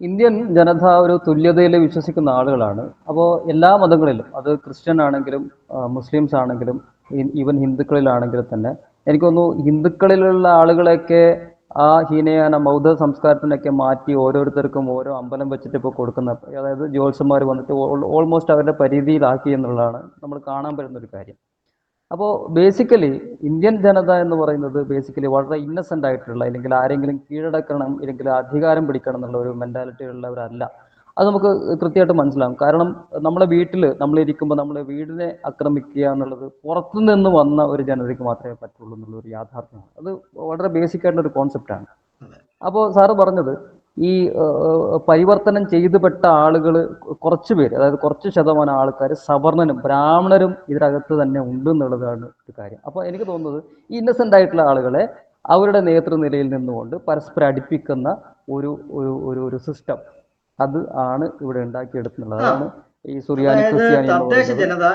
Indian ജനത ഒരു തുല്യതയിൽ വിശ്വസിക്കുന്ന ആളുകളാണ്. അപ്പോൾ എല്ലാ മതങ്ങളിലും അത് ക്രിസ്ത്യൻ ആണെങ്കിലും മുസ്ലിംസ് ആണെങ്കിലും ഈവൻ ഹിന്ദുക്കളിലാണെങ്കിലും തന്നെ എനിക്ക് തോന്നുന്നു ഹിന്ദുക്കളിലുള്ള ആളുകളെയൊക്കെ ആ ഹീനയാന ബൗദ്ധ സംസ്കാരത്തിനൊക്കെ മാറ്റി ഓരോരുത്തർക്കും ഓരോ അമ്പലം വെച്ചിട്ട് ഇപ്പോൾ കൊടുക്കുന്ന അതായത് ജ്യോത്സ്യന്മാർ വന്നിട്ട് ഓൾമോസ്റ്റ് അവരുടെ പരിധിയിലാക്കി എന്നുള്ളതാണ് നമ്മൾ കാണാൻ പറ്റുന്ന ഒരു കാര്യം. അപ്പോൾ ബേസിക്കലി ഇന്ത്യൻ ജനത എന്ന് പറയുന്നത് ബേസിക്കലി വളരെ ഇന്നസെന്റ് ആയിട്ടുള്ള അല്ലെങ്കിൽ ആരെങ്കിലും കീഴടക്കണം അല്ലെങ്കിൽ അധികാരം പിടിക്കണം എന്നുള്ള ഒരു മെന്റാലിറ്റി ഉള്ളവരല്ല. അത് നമുക്ക് കൃത്യമായിട്ട് മനസ്സിലാവും കാരണം നമ്മുടെ വീട്ടിൽ നമ്മളിരിക്കുമ്പോൾ നമ്മളെ വീടിനെ ആക്രമിക്കുക എന്നുള്ളത് പുറത്തു നിന്ന് വന്ന ഒരു ജനതയ്ക്ക് മാത്രമേ പറ്റുള്ളൂ എന്നുള്ള ഒരു യാഥാർത്ഥ്യമാണ്. അത് വളരെ ബേസിക് ആയിട്ടുള്ള ഒരു കോൺസെപ്റ്റാണ്. അപ്പോൾ സാറ് പറഞ്ഞത് ഈ പരിവർത്തനം ചെയ്തുപെട്ട ആളുകൾ കുറച്ച് പേര് അതായത് കുറച്ച് ശതമാനം ആൾക്കാർ സവർണനും ബ്രാഹ്മണരും ഇതിനകത്ത് തന്നെ ഉണ്ട് എന്നുള്ളതാണ് ഒരു കാര്യം. അപ്പോൾ എനിക്ക് തോന്നുന്നത് ഈ ഇന്നസെന്റ് ആയിട്ടുള്ള ആളുകളെ അവരുടെ നേതൃനിലയിൽ നിന്നുകൊണ്ട് പരസ്പരം അടുപ്പിക്കുന്ന ഒരു ഒരു ഒരു സിസ്റ്റം അത് ആണ് ഇവിടെ ഉണ്ടാക്കിയെടുക്കുന്നത് അതാണ് ഈ സുറിയാനി തദ്ദേശ ജനത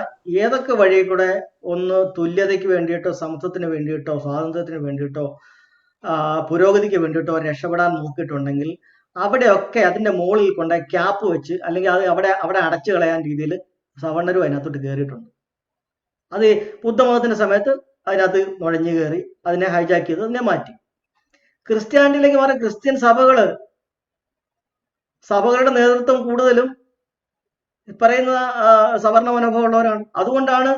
ഏതൊക്കെ വഴി കൂടെ ഒന്ന് തുല്യതയ്ക്ക് വേണ്ടിയിട്ടോ സമത്വത്തിന് വേണ്ടിയിട്ടോ സ്വാതന്ത്ര്യത്തിന് വേണ്ടിയിട്ടോ പുരോഗതിക്ക് വേണ്ടിയിട്ടോ രക്ഷപ്പെടാൻ നോക്കിയിട്ടുണ്ടെങ്കിൽ അവിടെയൊക്കെ അതിന്റെ മുകളിൽ കൊണ്ട് ക്യാപ്പ് വെച്ച് അല്ലെങ്കിൽ അത് അവിടെ അവിടെ അടച്ചു കളയാൻ രീതിയിൽ സവർണരും അതിനകത്തോട്ട് കയറിയിട്ടുണ്ട്. അത് ബുദ്ധമതത്തിന്റെ സമയത്ത് അതിനകത്ത് നുഴഞ്ഞു കയറി അതിനെ ഹൈജാക്ക് ചെയ്ത് അതിനെ മാറ്റി. ക്രിസ്ത്യാനിറ്റിയിലേക്ക് മാറി ക്രിസ്ത്യൻ സഭകൾ സഭകളുടെ നേതൃത്വം കൂടുതലും പറയുന്ന സവർണ മനോഭാവമുള്ളവരാണ്. അതുകൊണ്ടാണ്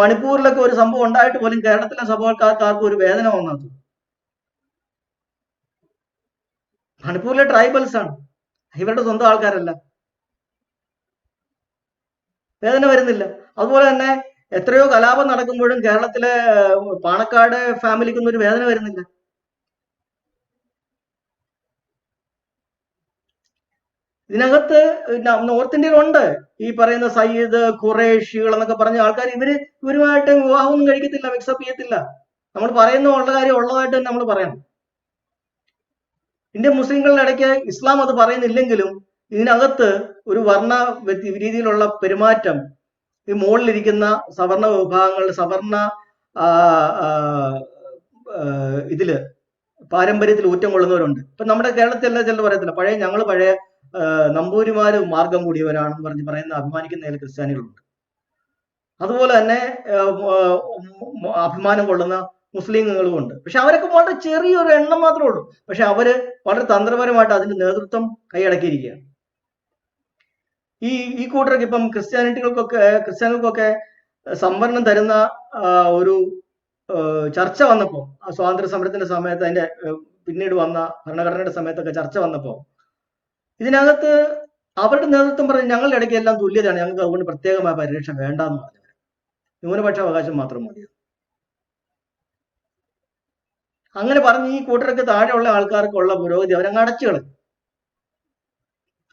മണിപ്പൂരിലൊക്കെ ഒരു സംഭവം ഉണ്ടായിട്ട് പോലും കേരളത്തിലെ സഭകൾക്കാർക്ക് ഒരു വേദന വന്നത്. മണിപ്പൂരിലെ ട്രൈബൽസ് ആണ് ഇവരുടെ സ്വന്തം ആൾക്കാരല്ല. വേദന വരുന്നില്ല. അതുപോലെ തന്നെ എത്രയോ കലാപം നടക്കുമ്പോഴും കേരളത്തിലെ പാണക്കാട് ഫാമിലിക്കൊന്നും ഒരു വേദന വരുന്നില്ല. ഇതിനകത്ത് നോർത്ത് ഇന്ത്യയിൽ ഉണ്ട് ഈ പറയുന്ന സയ്യിദ് ഖുറേഷികൾ എന്നൊക്കെ പറഞ്ഞ ആൾക്കാർ ഇവർ ഇവരുമായിട്ട് വിവാഹമൊന്നും കഴിക്കത്തില്ല മിക്സപ്പ് ചെയ്യത്തില്ല. നമ്മൾ പറയുന്ന ഉള്ള കാര്യം ഉള്ളതായിട്ട് തന്നെ നമ്മൾ പറയണം. ഇന്ത്യ മുസ്ലിങ്ങളുടെ ഇടയ്ക്ക് ഇസ്ലാം അത് പറയുന്നില്ലെങ്കിലും ഇതിനകത്ത് ഒരു വർണ രീതിയിലുള്ള പെരുമാറ്റം ഈ മുകളിലിരിക്കുന്ന സവർണ വിഭാഗങ്ങൾ സവർണ ഇതിൽ പാരമ്പര്യത്തിൽ ഊറ്റം കൊള്ളുന്നവരുണ്ട്. ഇപ്പൊ നമ്മുടെ കേരളത്തിൽ ചിലർ പറയത്തില്ല പഴയ ഞങ്ങൾ പഴയ നമ്പൂരിമാര് മാർഗം കൂടിയവരാണെന്ന് പറഞ്ഞ് പറയുന്ന അഭിമാനിക്കുന്ന ചില ക്രിസ്ത്യാനികളുണ്ട്. അതുപോലെ തന്നെ അഭിമാനം കൊള്ളുന്ന മുസ്ലിങ്ങളുമുണ്ട്. ഉണ്ട് പക്ഷെ അവരൊക്കെ വളരെ ചെറിയൊരു എണ്ണം മാത്രമേ ഉള്ളൂ. പക്ഷെ അവർ വളരെ തന്ത്രപരമായിട്ട് അതിന്റെ നേതൃത്വം കൈയടക്കിയിരിക്കുകയാണ്. ഈ ഈ കൂട്ടർക്ക് ഇപ്പം ക്രിസ്ത്യാനിറ്റികൾക്കൊക്കെ ക്രിസ്ത്യാനികൾക്കൊക്കെ സംവരണം തരുന്ന ഒരു ചർച്ച വന്നപ്പോൾ സ്വാതന്ത്ര്യ സമരത്തിന്റെ സമയത്ത് അതിന്റെ പിന്നീട് വന്ന ഭരണഘടനയുടെ സമയത്തൊക്കെ ചർച്ച വന്നപ്പോൾ ഇതിനകത്ത് അവരുടെ നേതൃത്വം പറഞ്ഞ് ഞങ്ങളുടെ ഇടയ്ക്ക് എല്ലാം തുല്യതയാണ് ഞങ്ങൾക്ക് അതുകൊണ്ട് പ്രത്യേകമായ പരിരക്ഷ വേണ്ടെന്ന് പറഞ്ഞു. ന്യൂനപക്ഷ അവകാശം മാത്രം മതി. അങ്ങനെ പറഞ്ഞ് ഈ കൂട്ടർക്ക് താഴെയുള്ള ആൾക്കാർക്കുള്ള പുരോഗതി അവരങ്ങ് അടച്ചു കളഞ്ഞു.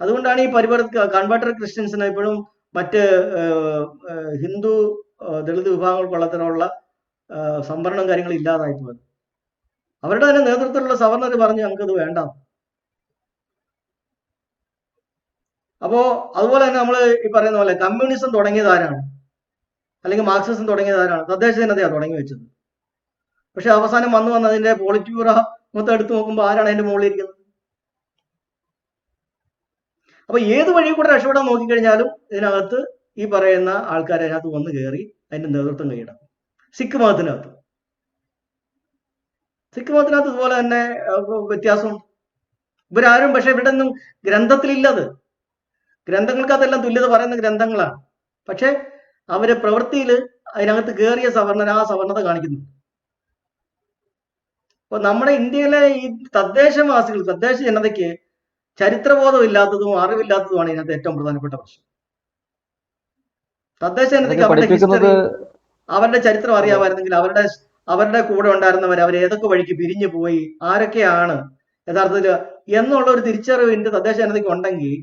അതുകൊണ്ടാണ് ഈ പരിവർത്ത കൺവേർട്ടർ ക്രിസ്ത്യൻസിന് ഇപ്പോഴും മറ്റ് ഹിന്ദു ദളിത് വിഭാഗങ്ങൾക്കുള്ളതിനുള്ള സംവരണം കാര്യങ്ങൾ ഇല്ലാതായി പോയത്. അവരുടെ തന്നെ നേതൃത്വത്തിലുള്ള സവർണർ പറഞ്ഞു ഞങ്ങൾക്കത് വേണ്ട അപ്പോ അതുപോലെ തന്നെ നമ്മൾ ഈ പറയുന്ന പോലെ കമ്മ്യൂണിസം തുടങ്ങിയത് ആരാണ്? അല്ലെങ്കിൽ മാർക്സിസം തുടങ്ങിയത് ആരാണ്? തദ്ദേശ ജനതയാണ് തുടങ്ങി വെച്ചത്. പക്ഷെ അവസാനം വന്നു വന്ന് അതിന്റെ പോളിറ്റ്യൂറ മൊത്തം എടുത്തു നോക്കുമ്പോൾ ആരാണ് അതിന്റെ മുകളിൽ ഇരിക്കുന്നത്? അപ്പൊ ഏത് വഴി കൂടെ രക്ഷപ്പെടാൻ നോക്കിക്കഴിഞ്ഞാലും ഇതിനകത്ത് ഈ പറയുന്ന ആൾക്കാർ അതിനകത്ത് വന്ന് കയറി അതിന്റെ നേതൃത്വം കഴിയണം സിഖ് മതത്തിനകത്ത്. സിഖ് മതത്തിനകത്ത് ഇതുപോലെ തന്നെ വ്യത്യാസം ഇവരാരും പക്ഷെ ഇവിടെ ഒന്നും ഗ്രന്ഥത്തിലില്ലത്. ഗ്രന്ഥങ്ങൾക്കകത്തെല്ലാം തുല്യത പറയുന്ന ഗ്രന്ഥങ്ങളാണ്. പക്ഷെ അവരെ പ്രവൃത്തിയിൽ അതിനകത്ത് കയറിയ സവർണർ ആ സവർണത കാണിക്കുന്നു. അപ്പൊ നമ്മുടെ ഇന്ത്യയിലെ ഈ തദ്ദേശവാസികൾ തദ്ദേശ ജനതയ്ക്ക് ചരിത്രബോധം ഇല്ലാത്തതും അറിവില്ലാത്തതുമാണ് ഇതിനകത്ത് ഏറ്റവും പ്രധാനപ്പെട്ട പ്രശ്നം. തദ്ദേശ ജനതയ്ക്ക് അവരുടെ ഹിസ്റ്ററി അവരുടെ ചരിത്രം അറിയാമായിരുന്നെങ്കിൽ അവരുടെ അവരുടെ കൂടെ ഉണ്ടായിരുന്നവർ അവർ ഏതൊക്കെ വഴിക്ക് പിരിഞ്ഞു പോയി ആരൊക്കെയാണ് യഥാർത്ഥത്തിൽ എന്നുള്ള ഒരു തിരിച്ചറിവ് ഇന്ത്യ തദ്ദേശ ജനതയ്ക്ക് ഉണ്ടെങ്കിൽ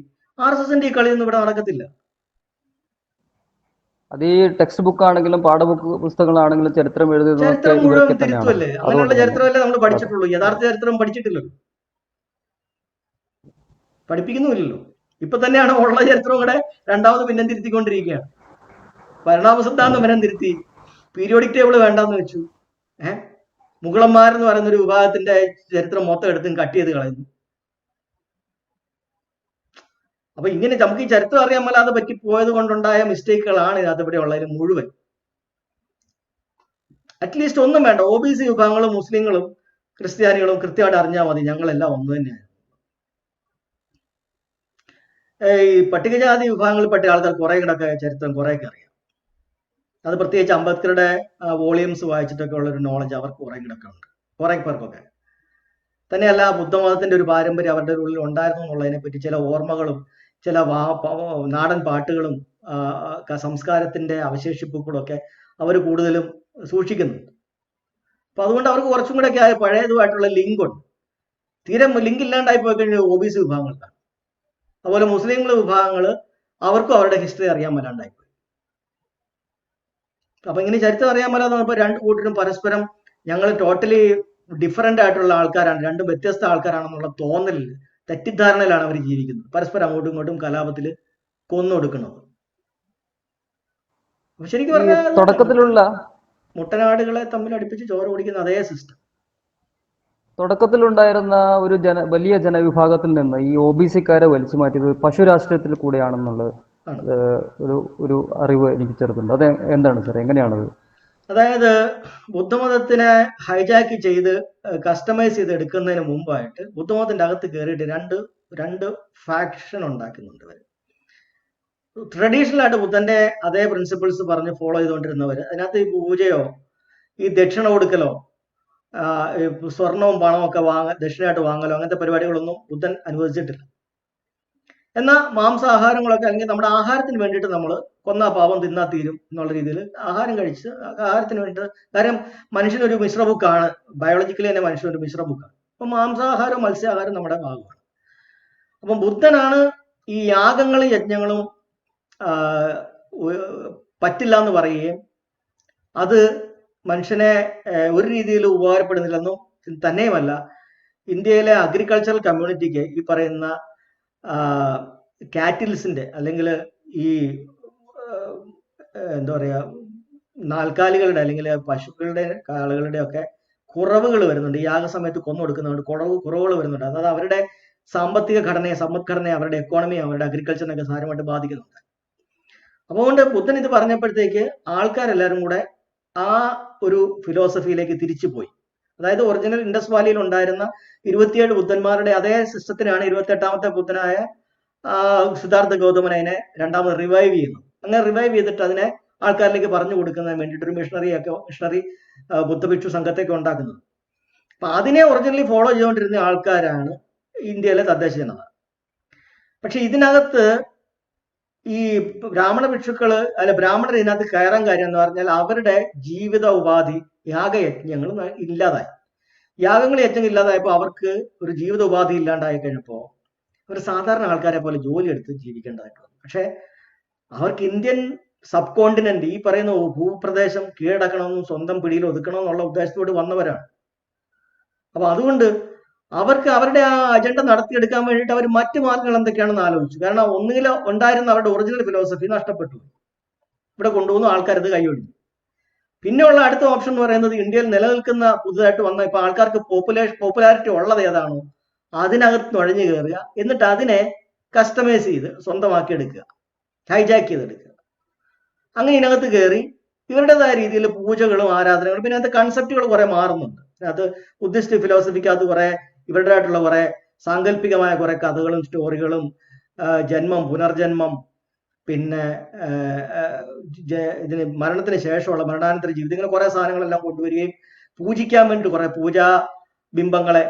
ആർ എസ് എസിന്റെ ഈ കളിയൊന്നും ഇവിടെ നടക്കത്തില്ല. അത് ഈ ടെക്സ്റ്റ് ബുക്ക് ആണെങ്കിലും പാഠബുക്ക് പുസ്തകങ്ങളാണെങ്കിലും ചരിത്രം എഴുതുന്നത് ചരിത്രം മുഴുവൻ തിരുത്തുമല്ലേ അങ്ങനെയുള്ള ചരിത്രമല്ലേ നമ്മൾ പഠിച്ചിട്ടുള്ളൂ. യഥാർത്ഥ ചരിത്രം പഠിച്ചിട്ടില്ലല്ലോ. പഠിപ്പിക്കുന്നുമില്ലല്ലോ. ഇപ്പൊ തന്നെയാണ് ഉള്ള ചരിത്രം കൂടെ രണ്ടാമത് പിന്നെ തിരുത്തിക്കൊണ്ടിരിക്കുകയാണ്. പരിണാമ സിദ്ധാന്തം വനം തിരുത്തി. പീരിയോഡിക് ടേബിൾ വേണ്ടെന്ന് വെച്ചു. ഏഹ്? മുഗളന്മാരെന്ന് പറയുന്ന ഒരു വിഭാഗത്തിന്റെ ചരിത്രം മൊത്തം എടുത്തും കട്ട് ചെയ്ത് കളയുന്നു. അപ്പൊ ഇങ്ങനെ നമുക്ക് ഈ ചരിത്രം അറിയാൻ മേലാതെ പറ്റി പോയത് കൊണ്ടുണ്ടായ മിസ്റ്റേക്കുകളാണ് ഇതിനകത്ത് ഇവിടെ ഉള്ളതിന് മുഴുവൻ. അറ്റ്ലീസ്റ്റ് ഒന്നും വേണ്ട. ഒ ബി സി വിഭാഗങ്ങളും മുസ്ലിങ്ങളും ക്രിസ്ത്യാനികളും കൃത്യമായിട്ട് അറിഞ്ഞാൽ മതി. ഞങ്ങളെല്ലാം ഒന്ന് തന്നെയാണ്. ഈ പട്ടികജാതി വിഭാഗങ്ങളിൽപ്പെട്ട ആൾക്കാർ കുറെ കിടക്ക ചരിത്രം കുറേയൊക്കെ അറിയാം. അത് പ്രത്യേകിച്ച് അംബേദ്കറുടെ വോളിയംസ് വായിച്ചിട്ടൊക്കെ ഉള്ള ഒരു നോളജ് അവർക്ക് കുറെ കൂടെയൊക്കെ ഉണ്ട്. കുറെ പേർക്കൊക്കെ. തന്നെയല്ല ബുദ്ധമതത്തിന്റെ ഒരു പാരമ്പര്യം അവരുടെ ഉള്ളിൽ ഉണ്ടായിരുന്നു എന്നുള്ളതിനെ പറ്റി ചില ഓർമ്മകളും ചില വാ നാടൻ പാട്ടുകളും സംസ്കാരത്തിന്റെ അവശേഷിപ്പുകളും ഒക്കെ അവർ കൂടുതലും സൂക്ഷിക്കുന്നുണ്ട്. അപ്പൊ അതുകൊണ്ട് അവർക്ക് കുറച്ചും കൂടെ ആയ പഴയതുമായിട്ടുള്ള ലിങ്ക് ഉണ്ട് തീരെ ലിങ്ക് ഇല്ലാണ്ടായി പോയി കഴിഞ്ഞാൽ ഒ ബി സി വിഭാഗങ്ങൾക്കാണ് അതുപോലെ മുസ്ലിങ്ങൾ വിഭാഗങ്ങൾ അവർക്കും അവരുടെ ഹിസ്റ്ററി അറിയാൻ മേലാണ്ടായി പോയി. അപ്പൊ ഇങ്ങനെ ചരിത്രം അറിയാൻ മേലാതെ വന്നപ്പോൾ രണ്ട് കൂട്ടരും പരസ്പരം ഞങ്ങൾ ടോട്ടലി ഡിഫറെന്റ് ആയിട്ടുള്ള ആൾക്കാരാണ് രണ്ടും വ്യത്യസ്ത ആൾക്കാരാണെന്നുള്ള തോന്നലിൽ തെറ്റിദ്ധാരണയിലാണ് അവർ ജീവിക്കുന്നത്. പരസ്പരം അങ്ങോട്ടും ഇങ്ങോട്ടും കലാപത്തിൽ കൊന്നൊടുക്കുന്നത് ശരിക്കും പറഞ്ഞാൽ തുടക്കത്തിലുള്ള മുട്ടനാടുകളെ തമ്മിൽ അടുപ്പിച്ച് ചോര ഓടിക്കുന്ന അതേ സിസ്റ്റം തുടക്കത്തിലുണ്ടായിരുന്ന ഒരു ജന വലിയ ജനവിഭാഗത്തിൽ നിന്ന് ഈ ഒ ബി സിക്കാരെ വലിച്ചു മാറ്റിയത് പശു രാഷ്ട്രീയത്തിൽ കൂടെയാണെന്നുള്ളത് ഒരു ഒരു അറിവ് എനിക്ക് ചെറുതുണ്ട്. അത് എന്താണ് സാർ എങ്ങനെയാണത്? അതായത് ബുദ്ധമതത്തിനെ ഹൈജാക്ക് ചെയ്ത് കസ്റ്റമൈസ് ചെയ്ത് എടുക്കുന്നതിന് മുമ്പായിട്ട് ബുദ്ധമതത്തിന്റെ അകത്ത് കയറിയിട്ട് രണ്ട് രണ്ട് ഫാക്ഷൻ ഉണ്ടാക്കുന്നുണ്ട് ഇവർ ട്രഡീഷണൽ ആയിട്ട് ബുദ്ധന്റെ അതേ പ്രിൻസിപ്പിൾസ് പറഞ്ഞ് ഫോളോ ചെയ്തുകൊണ്ടിരുന്നവർ അതിനകത്ത് ഈ പൂജയോ ഈ ദക്ഷിണ കൊടുക്കലോ സ്വർണവും പണവും ഒക്കെ വാങ്ങ ദക്ഷിണയായിട്ട് വാങ്ങലോ അങ്ങനത്തെ പരിപാടികളൊന്നും ബുദ്ധൻ അനുവദിച്ചിട്ടില്ല. എന്നാൽ മാംസാഹാരങ്ങളൊക്കെ അല്ലെങ്കിൽ നമ്മുടെ ആഹാരത്തിന് വേണ്ടിയിട്ട് നമ്മൾ കൊന്നാ പാപം തിന്നാ തീരും എന്നുള്ള രീതിയിൽ ആഹാരം കഴിച്ച് ആഹാരത്തിന് വേണ്ടിയിട്ട് കാര്യം മനുഷ്യനൊരു മിശ്ര ബുക്കാണ്. ബയോളജിക്കലി തന്നെ മനുഷ്യനൊരു മിശ്ര ബുക്കാണ്. അപ്പം മാംസാഹാരം മത്സ്യാഹാരം നമ്മുടെ ഭാഗമാണ്. അപ്പം ബുദ്ധനാണ് ഈ യാഗങ്ങളും യജ്ഞങ്ങളും പറ്റില്ല എന്ന് പറയുകയും അത് മനുഷ്യനെ ഒരു രീതിയിൽ ഉപകാരപ്പെടുന്നില്ലെന്നും തന്നെയുമല്ല. ഇന്ത്യയിലെ അഗ്രികൾച്ചറൽ കമ്മ്യൂണിറ്റിക്ക് ഈ പറയുന്ന കാറ്റിൽസിന്റെ അല്ലെങ്കിൽ ഈ എന്താ പറയുക നാൽക്കാലികളുടെ അല്ലെങ്കിൽ പശുക്കളുടെ കാളുകളുടെ ഒക്കെ കുറവുകൾ വരുന്നുണ്ട്. ഈ യാഗസമയത്ത് കൊന്നു കൊടുക്കുന്നതുകൊണ്ട് കുറവ് കുറവുകൾ വരുന്നുണ്ട്. അതായത് അവരുടെ സാമ്പത്തിക ഘടനയെ സമ്പദ്ഘടനയെ അവരുടെ എക്കോണമിയെ അവരുടെ അഗ്രികൾച്ചറിനൊക്കെ സാരമായിട്ട് ബാധിക്കുന്നുണ്ട്. അപ്പോൾ അതുകൊണ്ട് ബുദ്ധൻ ഇത് പറഞ്ഞപ്പോഴത്തേക്ക് ആൾക്കാരെല്ലാവരും കൂടെ ആ ഒരു ഫിലോസഫിയിലേക്ക് തിരിച്ചു പോയി അതായത് ഒറിജിനൽ ഇൻഡസ് വാലിയിൽ ഉണ്ടായിരുന്ന ഇരുപത്തിയേഴ് ബുദ്ധന്മാരുടെ അതേ സിസ്റ്റത്തിനാണ് ഇരുപത്തെട്ടാമത്തെ ബുദ്ധനായ ആ, സിദ്ധാർത്ഥ ഗൗതമൻ അതിനെ രണ്ടാമത് റിവൈവ് ചെയ്യുന്നു അങ്ങനെ റിവൈവ് ചെയ്തിട്ട് അതിനെ ആൾക്കാരിലേക്ക് പറഞ്ഞു കൊടുക്കുന്നതിന് വേണ്ടിയിട്ട് ഒരു മിഷണറി ഒക്കെ മിഷണറി ബുദ്ധഭിക്ഷു സംഘത്തെയൊക്കെ ഉണ്ടാക്കുന്നത്. അപ്പൊ അതിനെ ഒറിജിനലി ഫോളോ ചെയ്തുകൊണ്ടിരുന്ന ആൾക്കാരാണ് ഇന്ത്യയിലെ തദ്ദേശ ജനത പക്ഷെ ഇതിനകത്ത് ഈ ബ്രാഹ്മണ ഭിക്ഷുക്കൾ അല്ല ബ്രാഹ്മണർ ഇതിനകത്ത് കയറാൻ കാര്യം എന്ന് പറഞ്ഞാൽ അവരുടെ ജീവിത ഉപാധി യാഗയജ്ഞങ്ങൾ ഇല്ലാതായി. യാഗങ്ങൾ യജ്ഞങ്ങൾ ഇല്ലാതായപ്പോൾ അവർക്ക് ഒരു ജീവിത ഉപാധി ഇല്ലാണ്ടായി കഴിഞ്ഞപ്പോൾ ഒരു സാധാരണ ആൾക്കാരെ പോലെ ജോലി എടുത്ത് ജീവിക്കേണ്ടതായിട്ട് വന്നു പക്ഷെ അവർക്ക് ഇന്ത്യൻ സബ് കോണ്ടിനെന്റ് ഈ പറയുന്ന ഭൂപ്രദേശം കീഴടക്കണമെന്നും സ്വന്തം പിടിയിൽ ഒതുക്കണമെന്നുള്ള ഉദ്ദേശത്തോട് വന്നവരാണ്. അപ്പൊ അതുകൊണ്ട് അവർക്ക് അവരുടെ ആ അജണ്ട നടത്തിയെടുക്കാൻ വേണ്ടിയിട്ട് അവർ മറ്റു മാർഗങ്ങൾ എന്തൊക്കെയാണെന്ന് ആലോചിച്ചു. കാരണം ഒന്നുകിൽ ഉണ്ടായിരുന്ന അവരുടെ ഒറിജിനൽ ഫിലോസഫി നഷ്ടപ്പെട്ടു ഇവിടെ കൊണ്ടുവന്ന ആൾക്കാർ ഇത് കൈയൊഴിഞ്ഞു. പിന്നെയുള്ള അടുത്ത ഓപ്ഷൻ എന്ന് പറയുന്നത് ഇന്ത്യയിൽ നിലനിൽക്കുന്ന പുതുതായിട്ട് വന്ന ഇപ്പൊ ആൾക്കാർക്ക് പോപ്പുലേഷൻ പോപ്പുലാരിറ്റി ഉള്ളത് ഏതാണോ അതിനകത്ത് നുഴഞ്ഞു കയറുക. എന്നിട്ട് അതിനെ കസ്റ്റമൈസ് ചെയ്ത് സ്വന്തമാക്കി എടുക്കുക ഹൈജാക്ക് ചെയ്തെടുക്കുക. അങ്ങനെ ഇതിനകത്ത് കയറി ഇവരുടേതായ രീതിയിൽ പൂജകളും ആരാധനകളും പിന്നെ അതിന്റെ കൺസെപ്റ്റുകൾ കുറെ മാറുന്നുണ്ട്. അത് ബുദ്ധിസ്റ്റ് അത് കുറെ ഇവരുടേതായിട്ടുള്ള കുറെ സാങ്കല്പികമായ കുറെ കഥകളും സ്റ്റോറികളും ജന്മം പുനർജന്മം പിന്നെ ഇതിന് മരണത്തിന് ശേഷമുള്ള മരണാനന്തര ജീവിതം ഇങ്ങനെ കുറെ സാധനങ്ങളെല്ലാം കൊണ്ടുവരികയും പൂജിക്കാൻ വേണ്ടി കുറെ പൂജാ ബിംബങ്ങളെ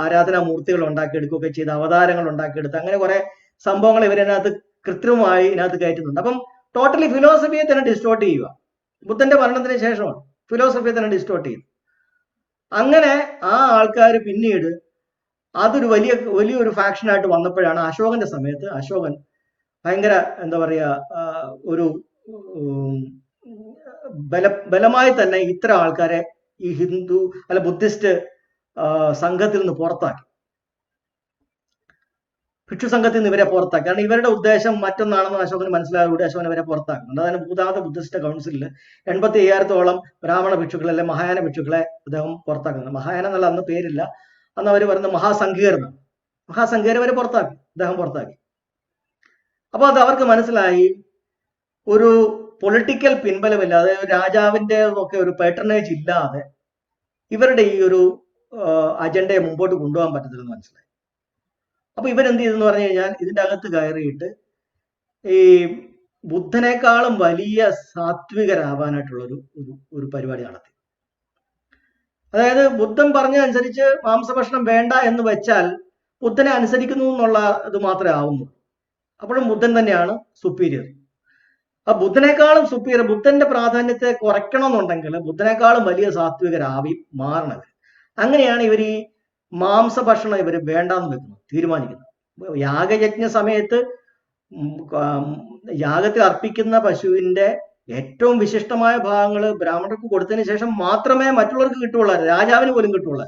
ആരാധനാ മൂർത്തികൾ ഉണ്ടാക്കിയെടുക്കുകയൊക്കെ ചെയ്ത് അവതാരങ്ങൾ ഉണ്ടാക്കിയെടുത്ത് അങ്ങനെ കുറെ സംഭവങ്ങൾ ഇവരതിനകത്ത് കൃത്രിമമായി ഇതിനകത്ത് കയറ്റുന്നുണ്ട്. അപ്പം ടോട്ടലി ഫിലോസഫിയെ തന്നെ ഡിസ്റ്റോർട്ട് ചെയ്യുക. ബുദ്ധന്റെ മരണത്തിന് ശേഷമാണ് ഫിലോസഫിയെ തന്നെ ഡിസ്റ്റോർട്ട് ചെയ്തു അങ്ങനെ ആ ആൾക്കാർ പിന്നീട് അതൊരു വലിയ വലിയൊരു ഫാക്ഷനായിട്ട് വന്നപ്പോഴാണ് അശോകന്റെ സമയത്ത് അശോകൻ ഭയങ്കര എന്താ പറയുക ഒരു ബല ബലമായി തന്നെ ഇത്ര ആൾക്കാരെ ഈ ഹിന്ദു അല്ല ബുദ്ധിസ്റ്റ് സംഘത്തിൽ നിന്ന് പുറത്താക്കി. ഭിക്ഷു സംഘത്തിൽ നിന്ന് ഇവരെ പുറത്താക്കി. കാരണം ഇവരുടെ ഉദ്ദേശം മറ്റൊന്നാണെന്ന് അശോകന് മനസ്സിലായതോടെ അശോകൻ ഇവരെ പുറത്താക്കുന്നുണ്ട് അതായത് മൂന്നാമത്തെ ബുദ്ധിസ്റ്റ് കൗൺസിലിൽ എൺപത്തി അയ്യായിരത്തോളം ബ്രാഹ്മണ ഭിക്ഷുക്കളെ അല്ലെ മഹായാന ഭിക്ഷുക്കളെ അദ്ദേഹം പുറത്താക്കുന്നുണ്ട് മഹായാന എന്നുള്ള അന്ന് പേരില്ല. അന്ന് അവർ പറയുന്നത് മഹാസങ്കീർണം മഹാസങ്കീർണം അവരെ പുറത്താക്കി. അദ്ദേഹം പുറത്താക്കി. അപ്പൊ അത് അവർക്ക് മനസ്സിലായി. ഒരു പൊളിറ്റിക്കൽ പിൻബലമില്ലാതെ രാജാവിന്റെ ഒക്കെ ഒരു പേട്ടർനേജ് ഇല്ലാതെ ഇവരുടെ ഈ ഒരു അജണ്ടയെ മുമ്പോട്ട് കൊണ്ടുപോകാൻ പറ്റത്തില്ലെന്ന് മനസ്സിലായി. അപ്പൊ ഇവരെന്ത് ചെയ്തെന്ന് പറഞ്ഞു കഴിഞ്ഞാൽ ഇതിന്റെ അകത്ത് കയറിയിട്ട് ഈ ബുദ്ധനേക്കാളും വലിയ സാത്വികരാവാനായിട്ടുള്ള ഒരു ഒരു പരിപാടി നടത്തി. അതായത് ബുദ്ധൻ പറഞ്ഞ അനുസരിച്ച് മാംസഭക്ഷണം വേണ്ട എന്ന് വെച്ചാൽ ബുദ്ധനെ അനുസരിക്കുന്നു എന്നുള്ള ഇത് മാത്രമേ ആവുന്നുള്ളൂ അപ്പോഴും ബുദ്ധൻ തന്നെയാണ് സുപ്പീരിയർ ആ ബുദ്ധനേക്കാളും സുപ്പീരിയർ ബുദ്ധന്റെ പ്രാധാന്യത്തെ കുറയ്ക്കണമെന്നുണ്ടെങ്കിൽ ബുദ്ധനേക്കാളും വലിയ സാത്വികരാവി മാറണത് അങ്ങനെയാണ് ഇവർ ഈ മാംസഭക്ഷണം ഇവർ വേണ്ടാന്ന് വെക്കുന്നു തീരുമാനിക്കുന്നു. യാഗയജ്ഞ സമയത്ത് യാഗത്തിൽ അർപ്പിക്കുന്ന പശുവിന്റെ ഏറ്റവും വിശിഷ്ടമായ ഭാഗങ്ങൾ ബ്രാഹ്മണർക്ക് കൊടുത്തതിന് ശേഷം മാത്രമേ മറ്റുള്ളവർക്ക് കിട്ടുള്ളൂ രാജാവിന് പോലും കിട്ടുള്ളൂ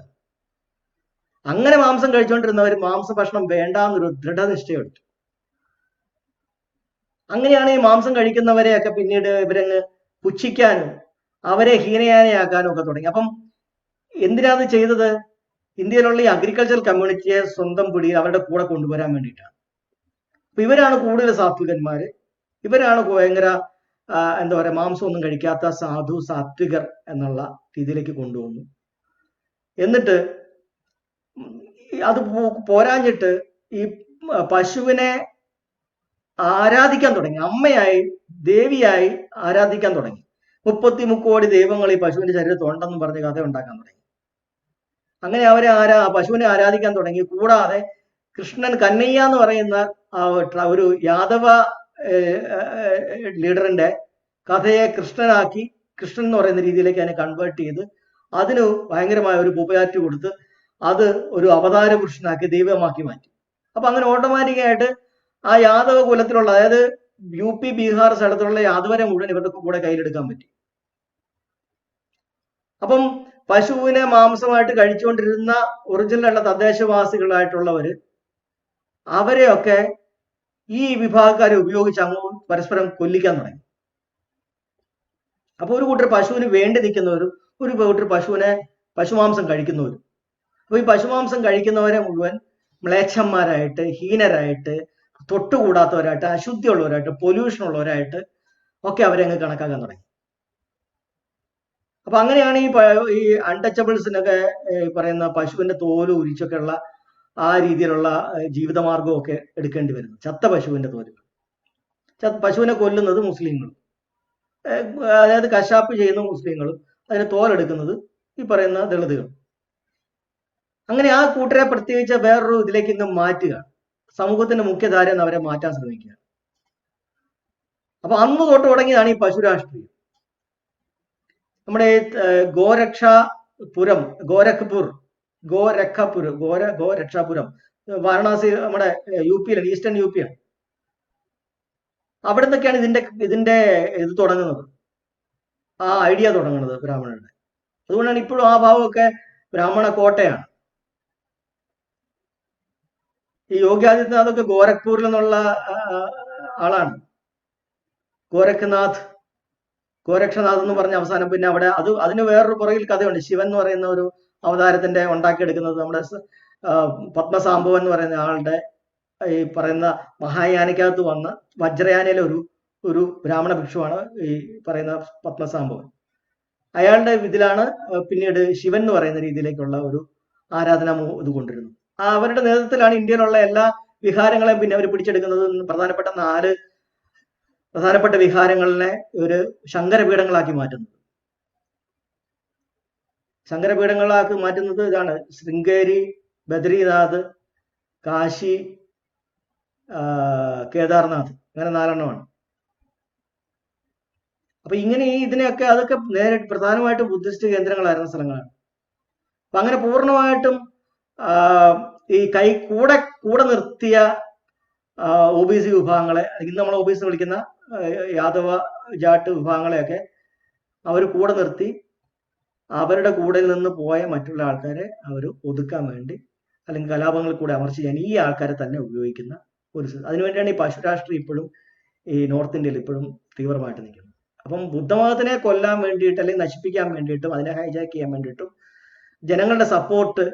അങ്ങനെ മാംസം കഴിച്ചുകൊണ്ടിരുന്നവർ മാംസഭക്ഷണം വേണ്ടാന്നൊരു ദൃഢനിശ്ചയം എടുത്തു അങ്ങനെയാണ് ഈ മാംസം കഴിക്കുന്നവരെയൊക്കെ പിന്നീട് ഇവരങ്ങ് പുച്ഛിക്കാനും അവരെ ഹീനയാനയാക്കാനും ഒക്കെ തുടങ്ങി. അപ്പം എന്തിനാണ് ചെയ്തത്? ഇന്ത്യയിലുള്ള ഈ അഗ്രികൾച്ചർ കമ്മ്യൂണിറ്റിയെ സ്വന്തം പിടിയിൽ അവരുടെ കൂടെ കൊണ്ടുവരാൻ വേണ്ടിയിട്ടാണ്. അപ്പൊ ഇവരാണ് കൂടുതൽ സാത്വികന്മാര്. ഇവരാണ് ഭയങ്കര എന്താ പറയാ മാംസം ഒന്നും കഴിക്കാത്ത സാധു സാത്വികർ എന്നുള്ള രീതിയിലേക്ക് കൊണ്ടുവന്നു. എന്നിട്ട് അത് പോരാഞ്ഞിട്ട് ഈ പശുവിനെ ആരാധിക്കാൻ തുടങ്ങി. അമ്മയായി ദേവിയായി ആരാധിക്കാൻ തുടങ്ങി. മുപ്പത്തി മുക്കോടി ദൈവങ്ങൾ ഈ പശുവിന്റെ ശരീരത്തുണ്ടെന്ന് പറഞ്ഞ് കഥ ഉണ്ടാക്കാൻ തുടങ്ങി. അങ്ങനെ അവരെ ആരാ പശുവിനെ ആരാധിക്കാൻ തുടങ്ങി. കൂടാതെ കൃഷ്ണൻ കന്നയ്യ എന്ന് പറയുന്ന ഒരു യാദവ ലീഡറിന്റെ കഥയെ കൃഷ്ണനാക്കി കൃഷ്ണൻ എന്ന് പറയുന്ന രീതിയിലേക്ക് അതിനെ കൺവേർട്ട് ചെയ്ത് അതിന് ഭയങ്കരമായ ഒരു പുപയാറ്റ് കൊടുത്ത് അത് ഒരു അവതാര പുരുഷനാക്കി ദൈവമാക്കി മാറ്റി. അപ്പൊ അങ്ങനെ ഓട്ടോമാറ്റിക്കായിട്ട് ആ യാദവ കുലത്തിലുള്ള അതായത് യു പി ബീഹാർ സ്ഥലത്തുള്ള യാദവരെ മുഴുവൻ ഇവരുടെ കൂടെ കയ്യിലെടുക്കാൻ പറ്റി. അപ്പം പശുവിനെ മാംസമായിട്ട് കഴിച്ചുകൊണ്ടിരുന്ന ഒറിജിനലുള്ള തദ്ദേശവാസികളായിട്ടുള്ളവര് അവരെയൊക്കെ ഈ വിഭാഗക്കാരെ ഉപയോഗിച്ച് അങ്ങ് പരസ്പരം കൊല്ലിക്കാൻ തുടങ്ങി. അപ്പൊ ഒരു കൂട്ടർ പശുവിന് വേണ്ടി നിൽക്കുന്നവരും ഒരു കൂട്ടർ പശുവിനെ പശുമാംസം കഴിക്കുന്നവരും. അപ്പൊ ഈ പശുമാംസം കഴിക്കുന്നവരെ മുഴുവൻ മ്ലേച്ഛന്മാരായിട്ട് ഹീനരായിട്ട് തൊട്ടുകൂടാത്തവരായിട്ട് അശുദ്ധിയുള്ളവരായിട്ട് പൊല്യൂഷൻ ഉള്ളവരായിട്ട് ഒക്കെ അവരെ കണക്കാക്കാൻ തുടങ്ങി. അപ്പൊ അങ്ങനെയാണ് ഈ ഈ അൺടച്ചബിൾസിനൊക്കെ പറയുന്ന പശുവിന്റെ തോൽ ഉരിച്ചൊക്കെ ഉള്ള ആ രീതിയിലുള്ള ജീവിതമാർഗം ഒക്കെ എടുക്കേണ്ടി വരുന്നു. ചത്ത പശുവിന്റെ തോൽ. പശുവിനെ കൊല്ലുന്നത് മുസ്ലിങ്ങളും അതായത് കശാപ്പ് ചെയ്യുന്ന മുസ്ലിങ്ങളും അതിന് തോലെടുക്കുന്നത് ഈ പറയുന്ന ദളിതുകൾ. അങ്ങനെ ആ കൂട്ടരെ പ്രത്യേകിച്ച് വേറൊരു ഇതിലേക്ക് ഇങ്ങ് മാറ്റുക. സമൂഹത്തിന്റെ മുഖ്യധാരയെന്ന് അവരെ മാറ്റാൻ ശ്രമിക്കുക. അപ്പൊ അന്ന് തൊട്ട് തുടങ്ങിയതാണ് ഈ പശു രാഷ്ട്രീയം നമ്മുടെ ഗോരക്ഷാപുരം ഗോരഖ്പൂർ ഗോരഖപുർ ഗോര ഗോരക്ഷാപുരം വാരണാസി നമ്മുടെ യു പിയിലാണ് ഈസ്റ്റേൺ യു പിയാണ് അവിടെ നിന്നൊക്കെയാണ് ഇതിന്റെ ഇതിന്റെ ഇത് തുടങ്ങുന്നത്. ആ ഐഡിയ തുടങ്ങുന്നത് ബ്രാഹ്മണരുടെ. അതുകൊണ്ടാണ് ഇപ്പോഴും ആ ഭാവമൊക്കെ ബ്രാഹ്മണ കോട്ടയാണ്. ഈ യോഗി ആദിത്യനാഥൊക്കെ ഗോരഖ്പൂരിൽ നിന്നുള്ള ആളാണ്. ഗോരഖ്നാഥ്. ഗോരക്ഷനാഥ് എന്ന് പറഞ്ഞ അവസാനം പിന്നെ അവിടെ അത് അതിന് വേറൊരു പുറകിൽ കഥയുണ്ട്. ശിവൻ എന്ന് പറയുന്ന ഒരു അവതാരത്തിന്റെ ഉണ്ടാക്കിയെടുക്കുന്നത് നമ്മുടെ പത്മസാംഭവൻ എന്ന് പറയുന്ന ആളുടെ ഈ പറയുന്ന മഹായാനയ്ക്കകത്ത് വന്ന വജ്രയാനയിലെ ഒരു ഒരു ബ്രാഹ്മണ ഭിക്ഷുവാണ് ഈ പറയുന്ന പത്മസാംഭവൻ. അയാളുടെ ഇതിലാണ് പിന്നീട് ശിവൻ എന്ന് പറയുന്ന രീതിയിലേക്കുള്ള ഒരു ആരാധന ഇത് കൊണ്ടിരുന്നു ആ അവരുടെ നേതൃത്വത്തിലാണ് ഇന്ത്യയിലുള്ള എല്ലാ വിഹാരങ്ങളെയും പിന്നെ അവർ പിടിച്ചെടുക്കുന്നത്. പ്രധാനപ്പെട്ട നാല് പ്രധാനപ്പെട്ട വിഹാരങ്ങളിനെ ഒരു ശങ്കരപീഠങ്ങളാക്കി മാറ്റുന്നത് ശങ്കരപീഠങ്ങളാക്കി മാറ്റുന്നത് ഇതാണ്. ശൃംഗേരി ബദ്രീനാഥ് കാശി കേദാർനാഥ്. അങ്ങനെ നാലെണ്ണമാണ്. അപ്പൊ ഇങ്ങനെ ഈ ഇതിനെയൊക്കെ അതൊക്കെ നേരെ പ്രധാനമായിട്ടും ബുദ്ധിസ്റ്റ് കേന്ദ്രങ്ങളായിരുന്ന സ്ഥലങ്ങളാണ്. അപ്പൊ അങ്ങനെ പൂർണമായിട്ടും ഈ കൈ കൂടെ കൂടെ നിർത്തിയ ഒ ബി സി വിഭാഗങ്ങളെ ഇന്ന് നമ്മൾ ഒ ബി സി വിളിക്കുന്ന യാദവ ജാട്ട് വിഭാഗങ്ങളെയൊക്കെ അവർ കൂടെ നിർത്തി. അവരുടെ കൂടെ നിന്ന് പോയ മറ്റുള്ള ആൾക്കാരെ അവർ ഒതുക്കാൻ വേണ്ടി അല്ലെങ്കിൽ കലാപങ്ങളിൽ കൂടെ അമർച്ച ചെയ്യാൻ ഈ ആൾക്കാരെ തന്നെ ഉപയോഗിക്കുന്ന ഒരു അതിനുവേണ്ടിയാണ് ഈ പശുരാഷ്ട്രീയം ഇപ്പോഴും ഈ നോർത്ത് ഇന്ത്യയിൽ ഇപ്പോഴും തീവ്രമായിട്ട് നിൽക്കുന്നത്. അപ്പം ബുദ്ധമതത്തിനെ കൊല്ലാൻ വേണ്ടിയിട്ട് അല്ലെങ്കിൽ നശിപ്പിക്കാൻ വേണ്ടിയിട്ടും അതിനെ ഹൈജാക്ക് ചെയ്യാൻ വേണ്ടിയിട്ടും ജനങ്ങളുടെ സപ്പോർട്ട്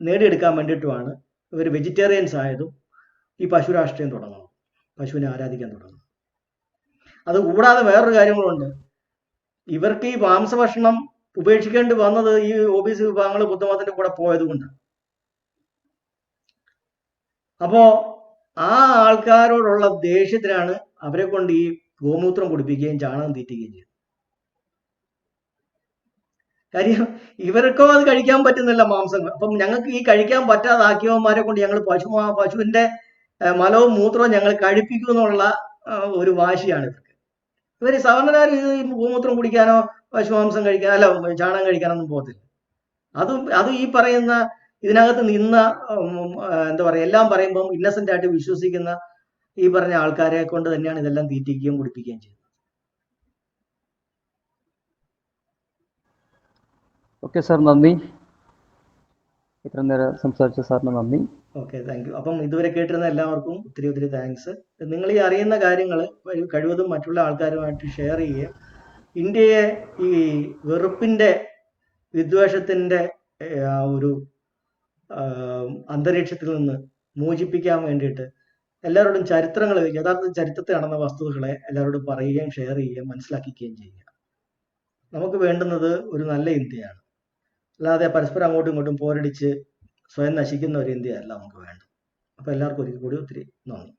നേടിയെടുക്കാൻ വേണ്ടിയിട്ടുമാണ് ഇവർ വെജിറ്റേറിയൻസ് ആയതും ഈ പശു രാഷ്ട്രീയം തുടങ്ങുന്നത്. പശുവിനെ ആരാധിക്കാൻ തുടങ്ങുന്നത്. അത് കൂടാതെ വേറൊരു കാര്യങ്ങളുണ്ട്. ഇവർക്ക് ഈ മാംസഭക്ഷണം ഉപേക്ഷിക്കേണ്ടി വന്നത് ഈ ഒ ബി സി വിഭാഗങ്ങൾ ബുദ്ധമതത്തിന്റെ കൂടെ പോയത് കൊണ്ട് അപ്പോ ആ ആൾക്കാരോടുള്ള ദേഷ്യത്തിനാണ് അവരെ കൊണ്ട് ഈ ഗോമൂത്രം കുടിപ്പിക്കുകയും ചാണകം തീറ്റുകയും ചെയ്തത്. കാര്യം ഇവർക്കോ അത് കഴിക്കാൻ പറ്റുന്നില്ല മാംസങ്ങൾ. അപ്പം ഞങ്ങൾക്ക് ഈ കഴിക്കാൻ പറ്റാതാക്കിയവന്മാരെ കൊണ്ട് ഞങ്ങൾ പശു പശുവിന്റെ മലവും മൂത്രവും ഞങ്ങൾ കഴിപ്പിക്കും എന്നുള്ള ഒരു വാശിയാണ് ഇവർ സവർണകാർ ഈ ഗോമൂത്രം കുടിക്കാനോ പശുമാംസം കഴിക്കാനോ അല്ല ചാണകം കഴിക്കാനൊന്നും പോകത്തില്ല. അതും അത് ഈ പറയുന്ന ഇതിനകത്ത് നിന്ന എന്താ പറയാ എല്ലാം പറയുമ്പം ഇന്നസെന്റ് ആയിട്ട് വിശ്വസിക്കുന്ന ഈ പറഞ്ഞ ആൾക്കാരെ കൊണ്ട് തന്നെയാണ് ഇതെല്ലാം തീറ്റിക്കുകയും കുടിപ്പിക്കുകയും ചെയ്യുന്നത്. ഓക്കെ സാർ നന്ദി. ഇത്ര നേരം സംസാരിച്ച സാറിന് നന്ദി. ഓക്കെ താങ്ക് യു അപ്പം ഇതുവരെ കേട്ടിരുന്ന എല്ലാവർക്കും ഒത്തിരി ഒത്തിരി താങ്ക്സ് നിങ്ങൾ ഈ അറിയുന്ന കാര്യങ്ങൾ കഴിവതും മറ്റുള്ള ആൾക്കാരുമായിട്ട് ഷെയർ ചെയ്യുകയും ഇന്ത്യയെ ഈ വെറുപ്പിന്റെ വിദ്വേഷത്തിന്റെ ഒരു അന്തരീക്ഷത്തിൽ നിന്ന് മോചിപ്പിക്കാൻ വേണ്ടിയിട്ട് എല്ലാവരോടും ചരിത്രങ്ങൾ യഥാർത്ഥ ചരിത്രത്തിൽ നടന്ന വസ്തുതകളെ എല്ലാവരോടും പറയുകയും ഷെയർ ചെയ്യുകയും മനസ്സിലാക്കിക്കുകയും ചെയ്യുക. നമുക്ക് വേണ്ടുന്നത് ഒരു നല്ല ഇന്ത്യയാണ്. അല്ലാതെ പരസ്പരം അങ്ങോട്ടും ഇങ്ങോട്ടും പോരടിച്ച് സ്വയം നശിക്കുന്ന ഒരു ഇന്ത്യയല്ല നമുക്ക് വേണ്ടത്. അപ്പോൾ എല്ലാവർക്കും ഒരിക്കൽ കൂടി ഒത്തിരി നന്ദി.